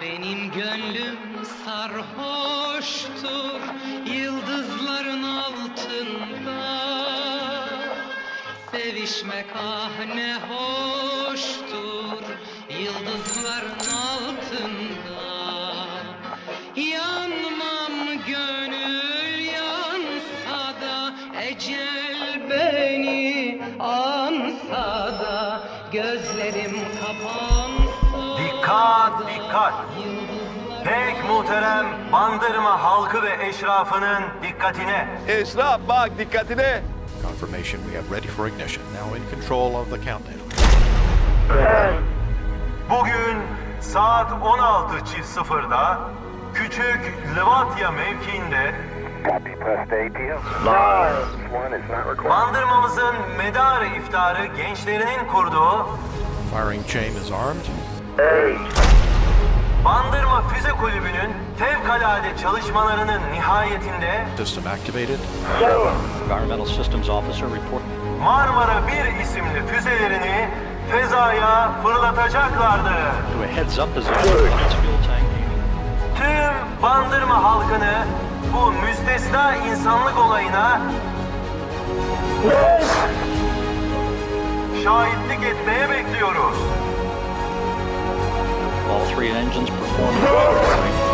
Benim gönlüm sarhoştur yıldızların altında. Sevişmek ah ne hoştur yıldızların altında Yanmam gönül yansa da ecel beni ansa da gözlerim kapansa Dikkat, da dikkat. Pek muhterem Bandırma halkı ve eşrafının dikkatine. Eşraf bak dikkatine. Confirmation we have ready for ignition. Now in control of the countdown. Saat 16.00'da Küçük Livatya mevkiinde. Bandırmamızın medar iftarı gençlerinin kurduğu Firing chain is armed. Bandırma Füze Kulübü'nün fevkalade çalışmalarının nihayetinde System activated. Environmental Systems Officer report. Marmara 1 isimli füzelerini fezaya fırlatacaklardı. Tüm Bandırma halkını bu müstesna insanlık olayına şahitlik etmeye bekliyoruz. All three engines performing.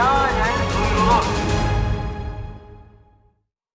Nine.